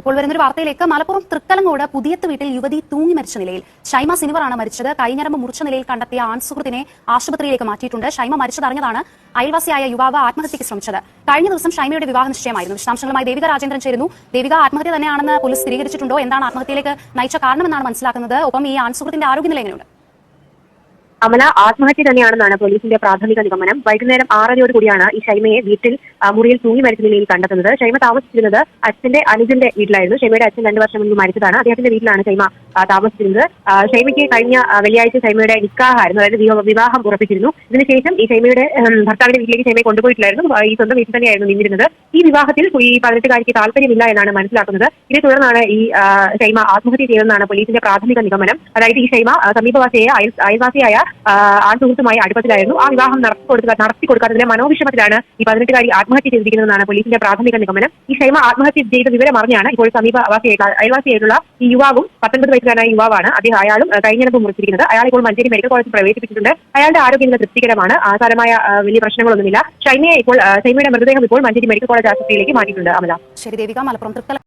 ഇപ്പോൾ വരുന്നൊരു വാർത്തയിലേക്ക് മലപ്പുറം തൃക്കലങ്ങോട് പുതിയത്ത് വീട്ടിൽ യുവതി തൂങ്ങി മരിച്ച നിലയിൽ ഷൈമ സിനിവറാണ് മരിച്ചത്. കൈഞ്ഞരമ്പ് മുറിച്ച നിലയിൽ കണ്ടെത്തിയ ആൺസുഹൃത്തിനെ ആശുപത്രിയിലേക്ക് മാറ്റിയിട്ടുണ്ട്. ഷൈമ മരിച്ചതറിഞ്ഞതാണ് അയൽവാസിയായ യുവാവ് ആത്മഹത്യയ്ക്ക് ശ്രമിച്ചത്. കഴിഞ്ഞ ദിവസം ഷൈമയുടെ വിവാഹ നിശ്ചയമായിരുന്നു. വിശദാംശങ്ങളുമായി ദേവിക രാജേന്ദ്രൻ ചേരുന്നു. ദേവിക ആത്മഹത്യ തന്നെയാണെന്ന് പോലീസ് സ്ഥിരീകരിച്ചിട്ടുണ്ടോ? എന്താണ് ആത്മഹത്യയിലേക്ക് നയിച്ച കാരണമെന്നാണ് മനസ്സിലാക്കുന്നത്. ഒപ്പം ഈ ആൺസുഹൃത്തിന്റെ ആരോഗ്യനില എങ്ങനെയുണ്ട്? അമല ആത്മഹത്യ തന്നെയാണെന്നാണ് പോലീസിന്റെ പ്രാഥമിക നിഗമനം. വൈകുന്നേരം ആറരയോട് കൂടിയാണ് ഈ ഷൈമയെ വീട്ടിൽ മുറിയിൽ തൂങ്ങി മരിച്ച നിലയിൽ കണ്ടെത്തുന്നത്. ഷൈമ താമസിച്ചിരുന്നത് അച്ഛന്റെ അനുജന്റെ വീട്ടിലായിരുന്നു. ഷൈമയുടെ അച്ഛൻ രണ്ടു വർഷം മുൻപ് മരിച്ചതാണ്. അദ്ദേഹത്തിന്റെ വീട്ടിലാണ് ഷൈമ താമസിച്ചിരുന്നത്. ഷൈമയ്ക്ക് കഴിഞ്ഞ വെള്ളിയാഴ്ച ഷൈമയുടെ നിക്കാഹായിരുന്നു. അതായത് വിവാഹം ഉറപ്പിച്ചിരുന്നു. ഇതിനുശേഷം ഈ ഷൈമയുടെ ഭർത്താവിന്റെ വീട്ടിലേക്ക് ഷൈമയെ കൊണ്ടുപോയിട്ടില്ലായിരുന്നു. ഈ സ്വന്തം വീട്ടിൽ തന്നെയായിരുന്നു നിന്നിരുന്നത്. ഈ വിവാഹത്തിൽ ഈ പതിനെട്ടുകാരിക്ക് താല്പര്യമില്ല എന്നാണ് മനസ്സിലാക്കുന്നത്. ഇതേ തുടർന്നാണ് ഈ ഷൈമ ആത്മഹത്യ ചെയ്തതെന്നാണ് പോലീസിന്റെ പ്രാഥമിക നിഗമനം. അതായത് ഈ ഷൈമ സമീപവാസിയായ അയൽ- അയൽവാസിയായ ആൺസുഹൃത്തുമായി ആൺ സുഹൃത്തുമായി അടുപ്പത്തിലായിരുന്നു. ആ വിവാഹം നടത്തി കൊടുക്കുക നടത്തി കൊടുക്കാത്തതിലെ മനോവിഷമത്തിലാണ് ഈ പതിനെട്ടുകാരി ആത്മഹത്യ ചെയ്തിരിക്കുന്നതെന്നാണ് പോലീസിന്റെ പ്രാഥമിക നിഗമനം. ഈ ഷൈമ ആത്മഹത്യ ചെയ്ത വിവരം അറിഞ്ഞാണ് ഇപ്പോൾ സമീപവാസിയായ അയൽവാസിയായിട്ടുള്ള ഈ യുവാവും പത്തൊൻപത് വയസ്സുകാരനായ യുവാവാണ് അദ്ദേഹം അയാളും ആ, കഴിഞ്ഞിടപ്പ് മുറിച്ചിരിക്കുന്നത്. അയാൾ ഇപ്പോൾ മഞ്ചേരി മെഡിക്കൽ കോളേജിൽ പ്രവേശിപ്പിച്ചിട്ടുണ്ട്. അയാളുടെ ആരോഗ്യനില തൃപ്തികരമാണ്. ആധാരമായ വലിയ പ്രശ്നങ്ങളൊന്നുമില്ല. ഷൈമയെ ഇപ്പോൾ ഷൈമയുടെ മൃതദേഹം ഇപ്പോൾ മഞ്ചേരി മെഡിക്കൽ കോളേജ് ആശുപത്രിയിലേക്ക് മാറ്റിയിട്ടുണ്ട് അമല. ശരി ദേവിക മലപ്പുറം